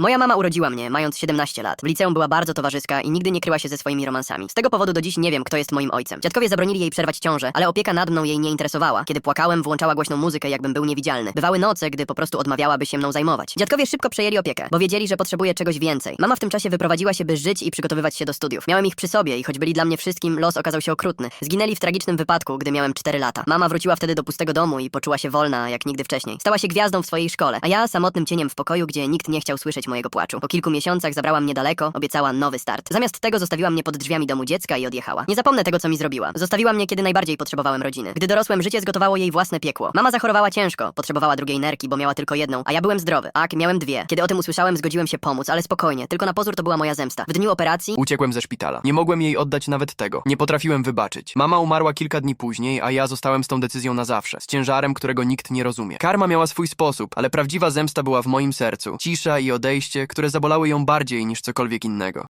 Moja mama urodziła mnie, mając 17 lat. W liceum była bardzo towarzyska i nigdy nie kryła się ze swoimi romansami. Z tego powodu do dziś nie wiem, kto jest moim ojcem. Dziadkowie zabronili jej przerwać ciążę, ale opieka nad mną jej nie interesowała. Kiedy płakałem, włączała głośną muzykę, jakbym był niewidzialny. Bywały noce, gdy po prostu odmawiałaby się mną zajmować. Dziadkowie szybko przejęli opiekę, bo wiedzieli, że potrzebuję czegoś więcej. Mama w tym czasie wyprowadziła się, by żyć i przygotowywać się do studiów. Miałem ich przy sobie i choć byli dla mnie wszystkim, los okazał się okrutny. Zginęli w tragicznym wypadku, gdy miałem 4 lata. Mama wróciła wtedy do pustego domu i poczuła się wolna, jak nigdy wcześniej. Stała się gwiazdą w swojej szkole, a ja samotnym cieniem w pokoju, gdzie nikt nie chciał słyszeć mojego płaczu. Po kilku miesiącach zabrała mnie daleko, obiecała nowy start. Zamiast tego zostawiła mnie pod drzwiami domu dziecka i odjechała. Nie zapomnę tego, co mi zrobiła. Zostawiła mnie, kiedy najbardziej potrzebowałem rodziny. Gdy dorosłem, życie zgotowało jej własne piekło. Mama zachorowała ciężko, potrzebowała drugiej nerki, bo miała tylko jedną, a ja byłem zdrowy. Tak, miałem dwie. Kiedy o tym usłyszałem, zgodziłem się pomóc, ale spokojnie, tylko na pozór to była moja zemsta. W dniu operacji Uciekłem ze szpitala. Nie mogłem jej oddać nawet tego. Nie potrafiłem wybaczyć. Mama umarła kilka dni później, a ja zostałem z tą decyzją na zawsze. Z ciężarem, którego nikt nie rozumie. Karma miała swój sposób, ale prawdziwa zemsta była w moim sercu. Cisza i odejście, które zabolały ją bardziej niż cokolwiek innego.